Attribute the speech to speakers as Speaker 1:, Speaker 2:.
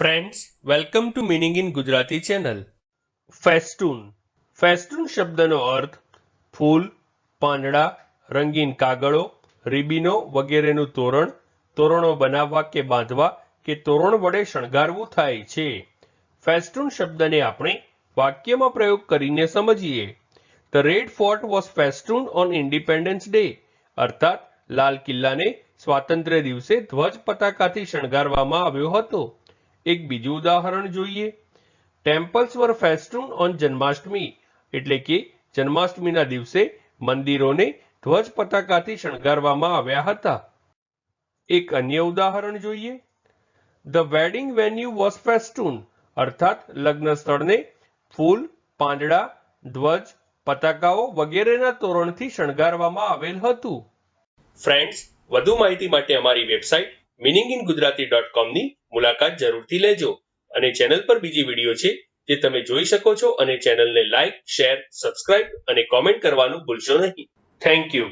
Speaker 1: Friends welcome to meaning in Gujarati channel festoon festoon શબ્દનો અર્થ ફૂલ પાંદડા રંગીન કાગળો રીબીનો વગેરેનું તોરણ, તોરણો બનાવવા કે બાંધવા કે તોરણ વડે શણગારવું થાય છે. ફેસ્ટૂન શબ્દને આપણે વાક્યમાં પ્રયોગ કરીને સમજીએ. The red fort was festoon on independence day અર્થાત, લાલ કિલ્લાને સ્વાતંત્ર્ય દિવસે ધ્વજ પતાકાથી શણગારવામાં આવ્યો હતો. એક બીજું ઉદાહરણ જોઈએ. Temples were festoon on Janmashtami એટલે કે જન્માષ્ટમીના દિવસે મંદિરોને ધ્વજ પતાકાથી શણગારવામાં આવ્યા હતા. એક અન્ય ઉદાહરણ જોઈએ. The wedding venue was festoon અર્થાત લગ્ન સ્થળને ફૂલ, પાંદડા, ધ્વજ, પતાકાઓ વગેરેના તોરણથી શણગારવામાં આવેલ હતું. ફ્રેન્ડ્સ વધુ માહિતી માટે અમારી વેબસાઇટ ડોટ કોમની મુલાકાત જરૂરથી લેજો. અને ચેનલ પર બીજી વીડિયો છે જે તમે જોઈ શકો છો અને ચેનલને લાઇક શેર, સબસ્ક્રાઇબ અને કોમેન્ટ કરવાનું ભૂલશો નહીં. Thank you